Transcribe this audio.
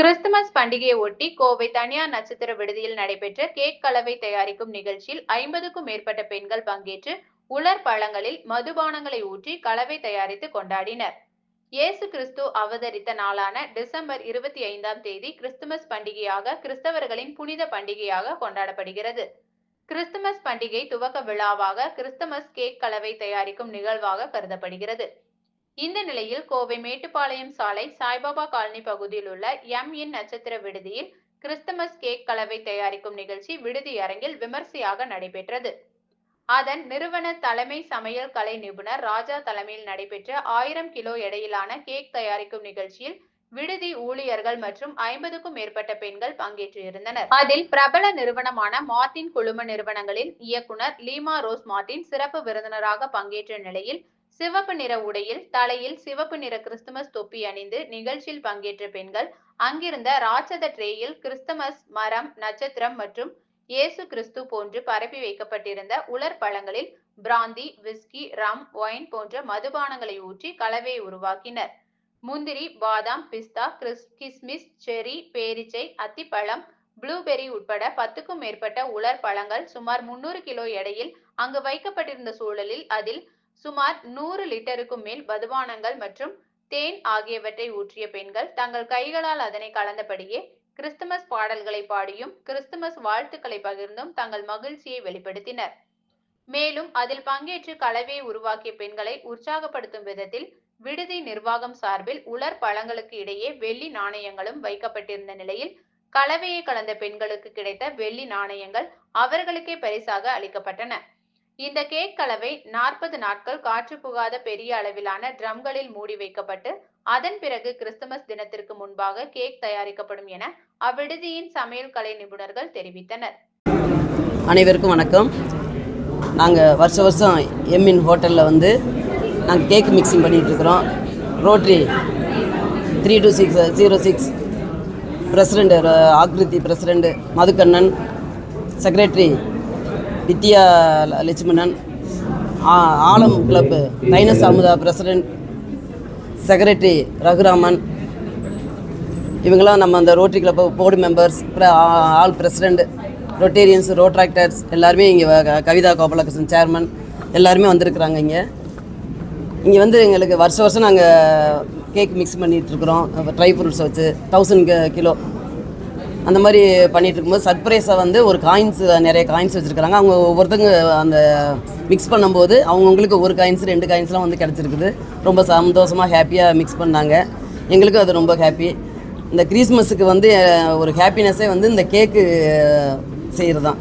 Christmas பண்டிகையை ஒட்டி கோவை தனியார் நட்சத்திர விடுதியில் நடைபெற்ற கேக் கலவை தயாரிக்கும் நிகழ்ச்சியில் ஐம்பதுக்கும் மேற்பட்ட பெண்கள் பங்கேற்று உலர் பழங்களில் மதுபானங்களை ஊற்றி கலவை தயாரித்து கொண்டாடினர். இயேசு கிறிஸ்து அவதரித்த நாளான டிசம்பர் இருபத்தி ஐந்தாம் தேதி கிறிஸ்துமஸ் பண்டிகையாக கிறிஸ்தவர்களின் புனித பண்டிகையாக கொண்டாடப்படுகிறது. கிறிஸ்துமஸ் பண்டிகை துவக்க விழாவாக கிறிஸ்துமஸ் கேக் கலவை தயாரிக்கும் நிகழ்வாக கருதப்படுகிறது. இந்த நிலையில் கோவை மேட்டுப்பாளையம் சாலை சாய்பாபா காலனி பகுதியில் உள்ள எம் இன் நட்சத்திர விடுதியில் கிறிஸ்துமஸ் கேக் கலவை தயாரிக்கும் நிகழ்ச்சி விடுதி அரங்கில் விமர்சையாக நடைபெற்றது. அதன் நிறுவன தலைமை சமையல் கலை நிபுணர் ராஜா தலைமையில் நடைபெற்ற ஆயிரம் கிலோ எடையிலான கேக் தயாரிக்கும் நிகழ்ச்சியில் விடுதி ஊழியர்கள் மற்றும் ஐம்பதுக்கும் மேற்பட்ட பெண்கள் பங்கேற்றிருந்தனர். அதில் பிரபல நிறுவனமான மார்டின் குழும நிறுவனங்களின் இயக்குனர் லீமா ரோஸ் மார்டின் சிறப்பு விருந்தினராக பங்கேற்ற நிலையில் சிவப்பு நிற உடையில் தலையில் சிவப்பு நிற கிறிஸ்துமஸ் தொப்பி அணிந்து நிகழ்ச்சியில் பங்கேற்ற பெண்கள் அங்கிருந்த ராட்சத ட்ரேயில் கிறிஸ்துமஸ் மரம் நட்சத்திரம் மற்றும் இயேசு கிறிஸ்து போன்று பரப்பி வைக்கப்பட்டிருந்த உலர் பழங்களில் பிராந்தி விஸ்கி ரம் ஒயின் போன்ற மதுபானங்களை ஊற்றி கலவையை உருவாக்கினர். முந்திரி பாதாம் பிஸ்தா கிறிஸ் கிஸ்மிஸ் செரி பேரிச்சை அத்திப்பழம் ப்ளூபெரி உட்பட பத்துக்கும் மேற்பட்ட உலர் பழங்கள் சுமார் முன்னூறு கிலோ எடையில் அங்கு வைக்கப்பட்டிருந்த சூழலில் அதில் சுமார் நூறு லிட்டருக்கும் மேல் மதுபானங்கள் மற்றும் தேன் ஆகியவற்றை ஊற்றிய பெண்கள் தங்கள் கைகளால் அதனை கலந்தபடியே கிறிஸ்துமஸ் பாடல்களை பாடியும் கிறிஸ்துமஸ் வாழ்த்துக்களை பகிர்ந்தும் தங்கள் மகிழ்ச்சியை வெளிப்படுத்தினர். மேலும் அதில் பங்கேற்று கலவையை உருவாக்கிய பெண்களை உற்சாகப்படுத்தும் விதத்தில் விடுதி நிர்வாகம் சார்பில் உலர் பழங்களுக்கு இடையே வெள்ளி நாணயங்களும் வைக்கப்பட்டிருந்த நிலையில் கலவையை கலந்த பெண்களுக்கு கிடைத்த வெள்ளி நாணயங்கள் அவர்களுக்கே பரிசாக அளிக்கப்பட்டன. இந்த கேக் கலவை நாற்பது நாட்கள் காற்று புகாத பெரிய அளவிலான ட்ரம்களில் மூடி வைக்கப்பட்டு அதன் பிறகு கிறிஸ்துமஸ் தினத்திற்கு முன்பாக கேக் தயாரிக்கப்படும் என அவ்விடுதியின் சமையல் கலை நிபுணர்கள் தெரிவித்தனர். அனைவருக்கும் வணக்கம். நாங்கள் வருஷ வருஷம் எம்மின் ஹோட்டலில் வந்து நாங்கள் cake mixing பண்ணிகிட்ருக்குறோம் Rotary three two six zero six president Akruthi president Madhukannan secretary Vidya ல- லட்சுமணன் ஆ- ஆலம் கிளப்பு தைனஸ் அமுதா பிரசிடெண்ட் செக்ரட்டரி ரகுராமன். இவங்கெல்லாம் நம்ம அந்த Rotary club board members all president Rotarians Rotaractors எல்லாருமே இங்கே கவிதா கோபாலகிருஷ்ணன் சேர்மன் எல்லாருமே வந்திருக்கிறாங்க இங்கே. இங்கே வந்து எங்களுக்கு வருஷம் வருஷம் நாங்கள் கேக் மிக்ஸ் பண்ணிகிட்ருக்குறோம் ட்ரை ஃப்ரூட்ஸ் வச்சு தௌசண்ட் கிலோ. அந்த மாதிரி பண்ணிட்டு இருக்கும்போது சர்ப்ரைஸாக வந்து ஒரு காயின்ஸ் நிறைய காயின்ஸ் வச்சுருக்காங்க அவங்க ஒவ்வொருத்தங்க அந்த மிக்ஸ் பண்ணும்போது அவங்கவுங்களுக்கு ஒரு காயின்ஸ் ரெண்டு காயின்ஸ்லாம் வந்து கிடச்சிருக்குது. ரொம்ப சந்தோஷமாக ஹாப்பியாக மிக்ஸ் பண்ணாங்க. எங்களுக்கும் அது ரொம்ப ஹாப்பி இந்த கிறிஸ்மஸுக்கு வந்து ஒரு ஹாப்பினஸ்ஸே வந்து இந்த கேக்கு செய்கிறது தான்